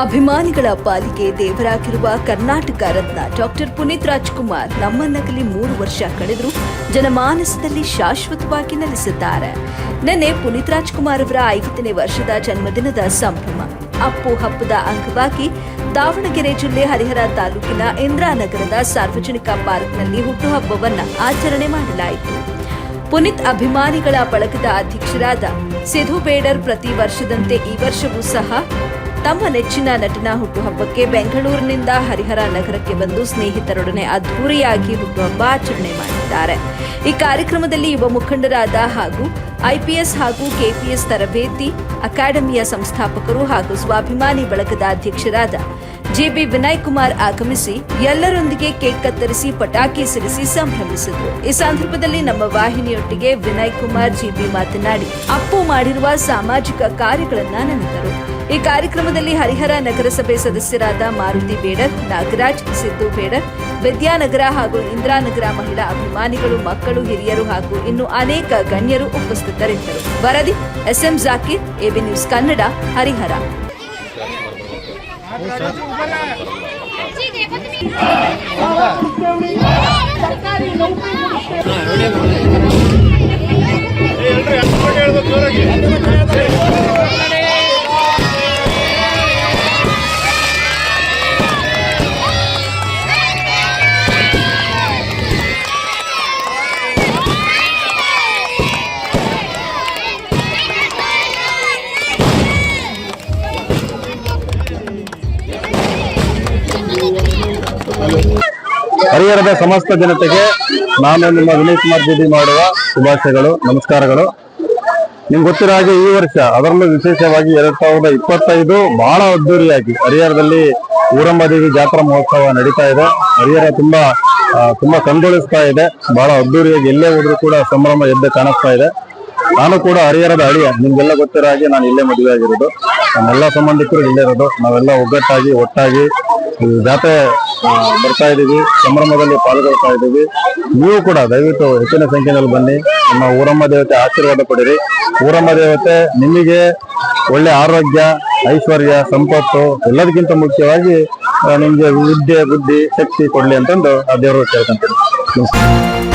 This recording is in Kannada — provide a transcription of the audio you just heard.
ಅಭಿಮಾನಿಗಳ ಪಾಲಿಗೆ ದೇವರಾಗಿರುವ ಕರ್ನಾಟಕ ರತ್ನ ಡಾಕ್ಟರ್ ಪುನೀತ್ ರಾಜ್ಕುಮಾರ್ ನಮ್ಮ ನಕಲಿ ಮೂರು ವರ್ಷ ಕಳೆದರೂ ಜನಮಾನಸದಲ್ಲಿ ಶಾಶ್ವತವಾಗಿ ನೆಲೆಸಿದ್ದಾರೆ. ನಿನ್ನೆ ಪುನೀತ್ ರಾಜ್ಕುಮಾರ್ ಅವರ ಐವತ್ತನೇ ವರ್ಷದ ಜನ್ಮದಿನದ ಸಂಭ್ರಮ. ಅಪ್ಪು ಹಬ್ಬದ ಅಂಗವಾಗಿ ದಾವಣಗೆರೆ ಜಿಲ್ಲೆ ಹರಿಹರ ತಾಲೂಕಿನ ಇಂದ್ರಾನಗರದ ಸಾರ್ವಜನಿಕ ಪಾರ್ಕ್ನಲ್ಲಿ ಹುಟ್ಟುಹಬ್ಬವನ್ನ ಆಚರಣೆ ಮಾಡಲಾಯಿತು. ಪುನೀತ್ ಅಭಿಮಾನಿಗಳ ಬಳಗದ ಅಧ್ಯಕ್ಷರಾದ ಸಿಧು ಬೇಡರ್ ಪ್ರತಿ ವರ್ಷದಂತೆ ಈ ವರ್ಷವೂ ಸಹ ತಮ್ಮ ನೆಚ್ಚಿನ ನಟನ ಹುಟ್ಟುಹಬ್ಬಕ್ಕೆ ಬೆಂಗಳೂರಿನಿಂದ ಹರಿಹರ ನಗರಕ್ಕೆ ಬಂದು ಸ್ನೇಹಿತರೊಡನೆ ಅದ್ಧೂರಿಯಾಗಿ ಹುಟ್ಟುಹಬ್ಬ ಆಚರಣೆ ಮಾಡಿದ್ದಾರೆ. ಈ ಕಾರ್ಯಕ್ರಮದಲ್ಲಿ ಯುವ ಮುಖಂಡರಾದ ಹಾಗೂ ಐಪಿಎಸ್ ಹಾಗೂ ಕೆಪಿಎಸ್ ತರಬೇತಿ, ಅಕಾಡೆಮಿಯ ಸಂಸ್ಥಾಪಕರು ಹಾಗೂ ಸ್ವಾಭಿಮಾನಿ ಬಳಗದ ಅಧ್ಯಕ್ಷರಾದ ಜಿಬಿ ವಿನಯ್ ಕುಮಾರ್ ಆಗಮಿಸಿ ಎಲ್ಲರೊಂದಿಗೆ ಕೇಕ್ ಕತ್ತರಿಸಿ ಪಟಾಕಿ ಸಿಡಿಸಿ ಸಂಭ್ರಮಿಸಿದರು. ಈ ಸಂದರ್ಭದಲ್ಲಿ ನಮ್ಮ ವಾಹಿನಿಯೊಟ್ಟಿಗೆ ವಿನಯ್ ಕುಮಾರ್ ಜಿಬಿ ಮಾತನಾಡಿ, ಅಪ್ಪು ಮಾಡಿರುವ ಸಾಮಾಜಿಕ ಕಾರ್ಯಗಳನ್ನ ನೆನೆದರು. ಈ ಕಾರ್ಯಕ್ರಮದಲ್ಲಿ ಹರಿಹರ ನಗರಸಭೆ ಸದಸ್ಯರಾದ ಮಾರುತಿ ಬೇಡರ್, ನಾಗರಾಜ್, ಸಿದ್ದು ಬೇಡರ್, ವಿದ್ಯಾನಗರ ಹಾಗೂ ಇಂದಿರಾನಗರ ಮಹಿಳಾ ಅಭಿಮಾನಿಗಳು, ಮಕ್ಕಳು, ಹಿರಿಯರು ಹಾಗೂ ಇನ್ನು ಅನೇಕ ಗಣ್ಯರು ಉಪಸ್ಥಿತರಿದ್ದರು. ವರದಿ, SM Zakir, AB news Kannada, Harihar. ಸರ್ಕಾರಿ ನೌಕರಿ ಹರಿಹರದ ಸಮಸ್ತ ಜನತೆಗೆ ನಾನು ನಿಮ್ಮ ವಿನಯ್ ಕುಮಾರ್ ಜೋಡಿ ಮಾಡುವ ಶುಭಾಶಯಗಳು, ನಮಸ್ಕಾರಗಳು. ನಿಮ್ಗೆ ಗೊತ್ತಿರೋ ಹಾಗೆ ಈ ವರ್ಷ ಅದರಲ್ಲೂ ವಿಶೇಷವಾಗಿ ಎರಡ್ ಸಾವಿರದ ಇಪ್ಪತ್ತೈದು ಬಹಳ ಅದ್ದೂರಿಯಾಗಿ ಹರಿಹರದಲ್ಲಿ ಊರಮ್ಮ ದೇವಿ ಜಾತ್ರಾ ಮಹೋತ್ಸವ ನಡೀತಾ ಇದೆ. ಹರಿಹರ ತುಂಬಾ ತುಂಬಾ ಕಂಗೊಳಿಸ್ತಾ ಇದೆ. ಬಹಳ ಅದ್ದೂರಿಯಾಗಿ ಎಲ್ಲೇ ಹೋದ್ರು ಕೂಡ ಸಂಭ್ರಮ ಎದ್ದೆ ಕಾಣಿಸ್ತಾ ಇದೆ. ನಾನು ಕೂಡ ಹರಿಹರದ ಹಳಿಯ ನಿಮ್ಗೆಲ್ಲ ಗೊತ್ತಿರೋ ಹಾಗೆ ನಾನು ಇಲ್ಲೇ ಮದುವೆ ಆಗಿರೋದು. ನಮ್ಮೆಲ್ಲ ಸಂಬಂಧಿಕರು ಇಲ್ಲೇ ಇರೋದು. ನಾವೆಲ್ಲ ಒಗ್ಗಟ್ಟಾಗಿ, ಒಟ್ಟಾಗಿ ಜಾತ್ರೆ ಬರ್ತಾ ಇದ್ದೀವಿ. ಸಂಭ್ರಮದಲ್ಲಿ ಪಾಲ್ಗೊಳ್ತಾ ಇದ್ದೀವಿ. ನೀವು ಕೂಡ ದಯವಿಟ್ಟು ಹೆಚ್ಚಿನ ಸಂಖ್ಯೆಯಲ್ಲಿ ಬನ್ನಿ. ನಮ್ಮ ಊರಮ್ಮ ದೇವತೆ ಆಶೀರ್ವಾದ ಪಡಿರಿ. ಊರಮ್ಮ ದೇವತೆ ನಿಮಗೆ ಒಳ್ಳೆ ಆರೋಗ್ಯ, ಐಶ್ವರ್ಯ, ಸಂಪತ್ತು ಎಲ್ಲದಕ್ಕಿಂತ ಮುಖ್ಯವಾಗಿ ನಿಮಗೆ ವಿದ್ಯೆ, ಬುದ್ಧಿ, ಶಕ್ತಿ ಕೊಡ್ಲಿ ಅಂತಂದು ಆ ದೇವರು ಕೇಳ್ಕೊಂತೀನಿ.